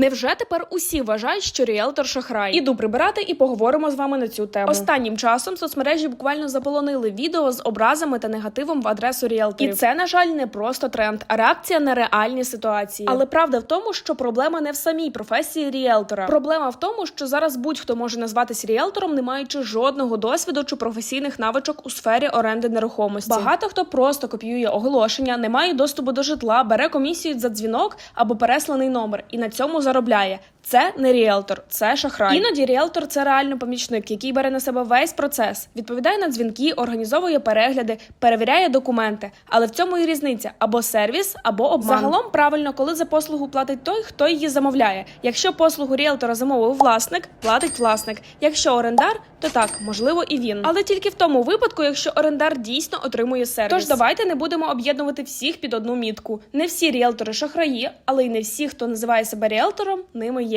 Невже тепер усі вважають, що ріелтор шахрай? Іду прибирати і поговоримо з вами на цю тему. Останнім часом соцмережі буквально заполонили відео з образами та негативом в адресу ріелторів. І це, на жаль, не просто тренд, а реакція на реальні ситуації. Але правда в тому, що проблема не в самій професії ріелтора. Проблема в тому, що зараз будь-хто може назватися ріелтором, не маючи жодного досвіду чи професійних навичок у сфері оренди нерухомості. Багато хто просто копіює оголошення, не має доступу до житла, бере комісію за дзвінок або пересланий номер і на цьому заробляє. Це не ріелтор, це шахрай. Іноді ріелтор це реально помічник, який бере на себе весь процес, відповідає на дзвінки, організовує перегляди, перевіряє документи. Але в цьому і різниця або сервіс, або обман. Загалом правильно, коли за послугу платить той, хто її замовляє. Якщо послугу ріелтора замовив власник, платить власник. Якщо орендар, то так, можливо, і він. Але тільки в тому випадку, якщо орендар дійсно отримує сервіс. Тож давайте не будемо об'єднувати всіх під одну мітку. Не всі ріелтори шахраї, але й не всі, хто називає себе ріелтором, ними.